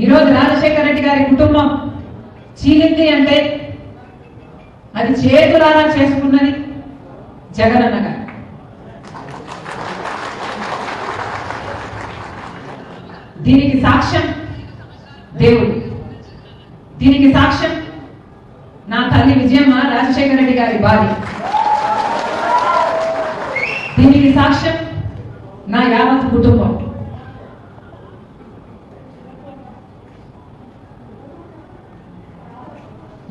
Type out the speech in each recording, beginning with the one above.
ఈరోజు రాజశేఖర రెడ్డి గారి కుటుంబం చీలింది అంటే అది చేతులారా చేసుకున్నది జగనన్న గారు. దీనికి సాక్ష్యం దేవుడు. దీనికి సాక్ష్యం నా తల్లి విజయమ్మ రాజశేఖర రెడ్డి గారి భార్య. దీనికి సాక్ష్యం నా యావత్ కుటుంబం.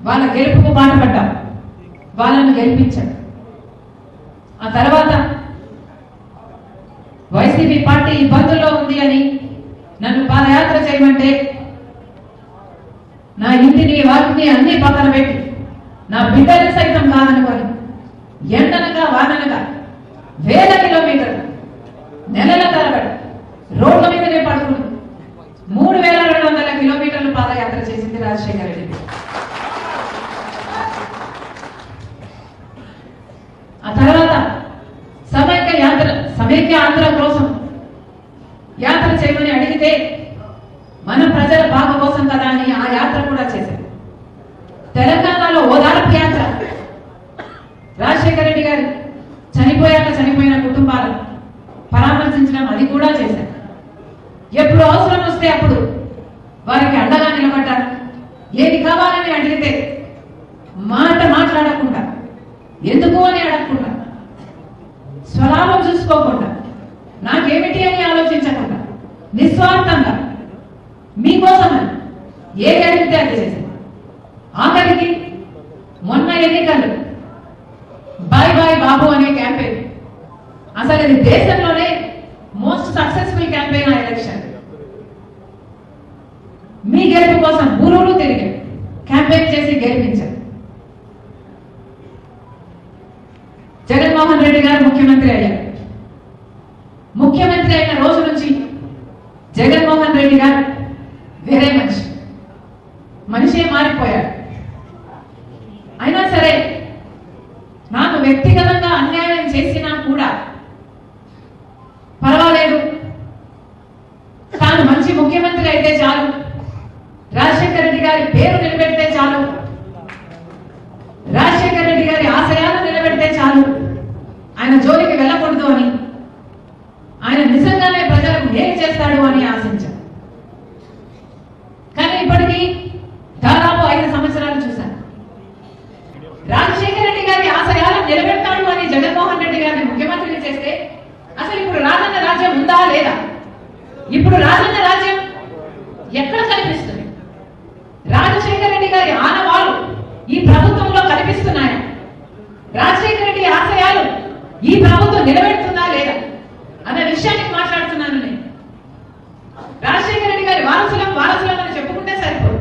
వాళ్ళ గెలుపుకు బాధపడ్డాం. వాళ్ళను గెలిపించాం. ఆ తర్వాత వైసీపీ పార్టీ ఇబ్బందుల్లో ఉంది అని నన్ను పాదయాత్ర చేయమంటే నా ఇంటిని వాటిని అన్ని పక్కన పెట్టి నా బిడ్డని సైతం కాదనుకొని ఎండనగా వాననగా వేల కిలోమీటర్లు నెలల తరబడి రోడ్ల మీదనే పడుకుని మూడు వేల రెండు వందల కిలోమీటర్లు పాదయాత్ర చేసింది రాజశేఖర రెడ్డి ఆ తర్వాత సమైక్య యాత్ర సమైక్య ఆంధ్ర కోసం యాత్ర చేయమని అడిగితే మన ప్రజల బాగ కోసం కదా అని ఆ యాత్ర కూడా చేశారు. తెలంగాణలో ఓదార్పు యాత్ర. రాజశేఖర రెడ్డి గారు చనిపోయాక చనిపోయిన కుటుంబాలను పరామర్శించడం అది కూడా చేశారు. ఎప్పుడు అవసరం వస్తే అప్పుడు వారికి అండగా నిలబడ్డారు. ఏది కావాలని అడిగితే మాట మాట్లాడకుండా ఎందుకు అని అడగకుండా స్వలాభం చూసుకోకుండా నాకేమిటి అని ఆలోచించకుండా నిస్వార్థంగా మీకోసమని ఏ అడిగితే అది చేశారు ఆఖరికి మొన్న ఎన్నికలు. బాయ్ బాయ్ బాబు అనే క్యాంపెయిన్. అసలు ఇది దేశంలోనే మోస్ట్ సక్సెస్ఫుల్ క్యాంపెయిన్ ఆ ఎలక్షన్ మీ గెలుపు కోసం గురువులు తిరిగారు క్యాంపెయిన్ చేసి గెలిపించారు. జగన్మోహన్ రెడ్డి గారు ముఖ్యమంత్రి అయ్యారు. ముఖ్యమంత్రి జగన్మోహన్ రెడ్డి గారు వేరే మనిషి. మనిషే మారిపోయాడు. అయినా సరే నాకు వ్యక్తిగతంగా అన్యాయం చేసినా కూడా పర్వాలేదు. తాను మంచి ముఖ్యమంత్రి అయితే చాలు. రాజశేఖర రెడ్డి గారి పేరు నిలబెడితే చాలు. రాజశేఖర రెడ్డి గారి ఆశయాలు నిలబెడితే చాలు. ఆయన జోలికి గారిని ముఖ్యమంత్రిని చేస్తే అసలు ఇప్పుడు రాజన్న రాజ్యం ఉందా లేదా? ఇప్పుడు రాజన్న రాజ్యం ఎక్కడ కనిపిస్తుంది? రాజశేఖర రెడ్డి గారి ఆనవాలు ఈ ప్రభుత్వంలో కనిపిస్తున్నాయా? రాజశేఖర రెడ్డి ఆశయాలు ఈ ప్రభుత్వం నిలబెడుతుందా లేదా? అన్న విషయానికి మాట్లాడుతున్నాను నేను. రాజశేఖర రెడ్డి గారి వారసులం వారసులం అని చెప్పుకుంటే సరిపోదు.